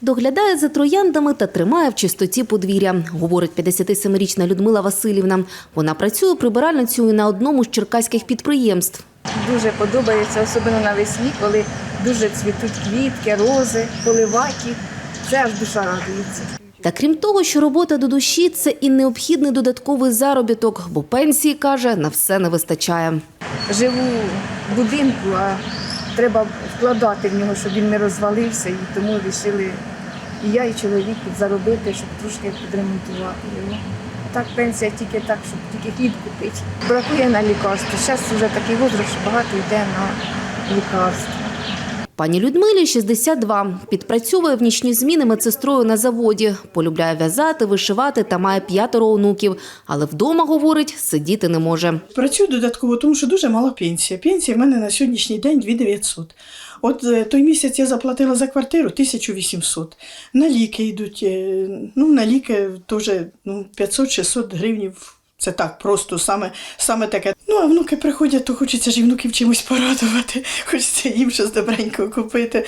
Доглядає за трояндами та тримає в чистоті подвір'я, говорить 57-річна Людмила Васильівна. Вона працює прибиральницею на одному з черкаських підприємств. Дуже подобається, особливо навесні, коли дуже цвітуть квітки, рози, поливати їх. Це аж душа радується. Та крім того, що робота до душі це і необхідний додатковий заробіток, бо пенсії каже на все не вистачає. Живу в будинку, а треба вкладати в нього, щоб він не розвалився. І тому вирішили і я, і чоловік заробити, щоб трошки підремонтувати його. Так пенсія тільки так, щоб тільки хліб купити. Бракує на лікарство. Зараз вже такий возраст, що багато йде на лікарство. Пані Людмилі 62. Підпрацьовує в нічні зміни медсестрою на заводі. Полюбляє в'язати, вишивати та має п'ятеро онуків. Але вдома, говорить, сидіти не може. Працюю додатково, тому що дуже мала пенсія. Пенсія в мене на сьогоднішній день 2900. От е, той місяць я заплатила за квартиру 1800. На ліки йдуть. е, Ну, на ліки теж ну, 500-600 гривнів. Це так, просто саме, саме таке. Ну, а внуки приходять, то хочеться ж і внуків чимось порадувати, хочеться їм щось добренького купити.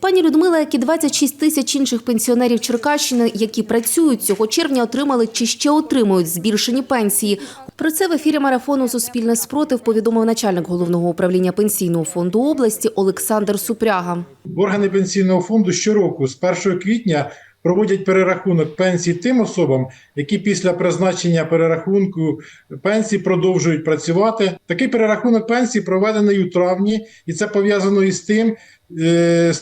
Пані Людмила, як і 26 тисяч інших пенсіонерів Черкащини, які працюють цього червня, отримали чи ще отримують збільшені пенсії. Про це в ефірі марафону Суспільне спротив повідомив начальник головного управління пенсійного фонду області Олександр Супряга. Органи пенсійного фонду щороку з 1 квітня проводять перерахунок пенсій тим особам, які після призначення перерахунку пенсій продовжують працювати. Такий перерахунок пенсій проведений у травні, і це пов'язано із тим, е,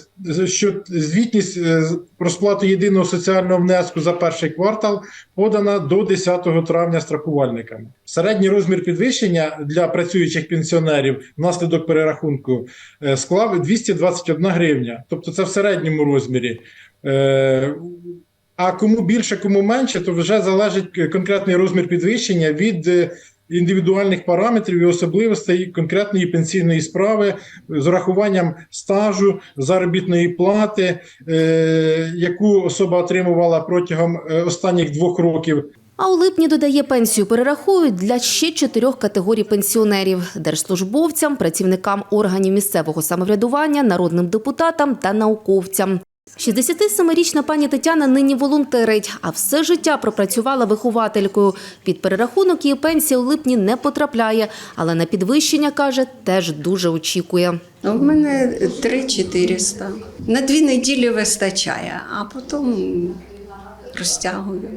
що звітність е, розплати єдиного соціального внеску за перший квартал подана до 10 травня страхувальниками. Середній розмір підвищення для працюючих пенсіонерів внаслідок перерахунку е, склав 221 гривня. Тобто це в середньому розмірі. Е, А кому більше, кому менше, то вже залежить конкретний розмір підвищення від е, індивідуальних параметрів і особливостей конкретної пенсійної справи з урахуванням стажу, заробітної плати, е, яку особа отримувала протягом останніх двох років. А у липні додає пенсію перерахують для ще чотирьох категорій пенсіонерів: держслужбовцям, працівникам органів місцевого самоврядування, народним депутатам та науковцям. 67-річна пані Тетяна нині волонтерить, а все життя пропрацювала вихователькою. Під перерахунок її пенсія у липні не потрапляє, але на підвищення, каже, теж дуже очікує. У мене 3-400. На дві неділі вистачає, а потім розтягую.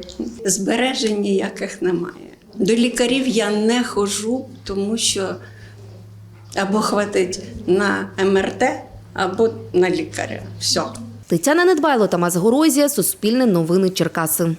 Збережень ніяких немає. До лікарів я не ходжу, тому що або хватить на МРТ, або на лікаря. Все. Тетяна Недбайло, Тамас Горозія, Суспільне новини Черкаси.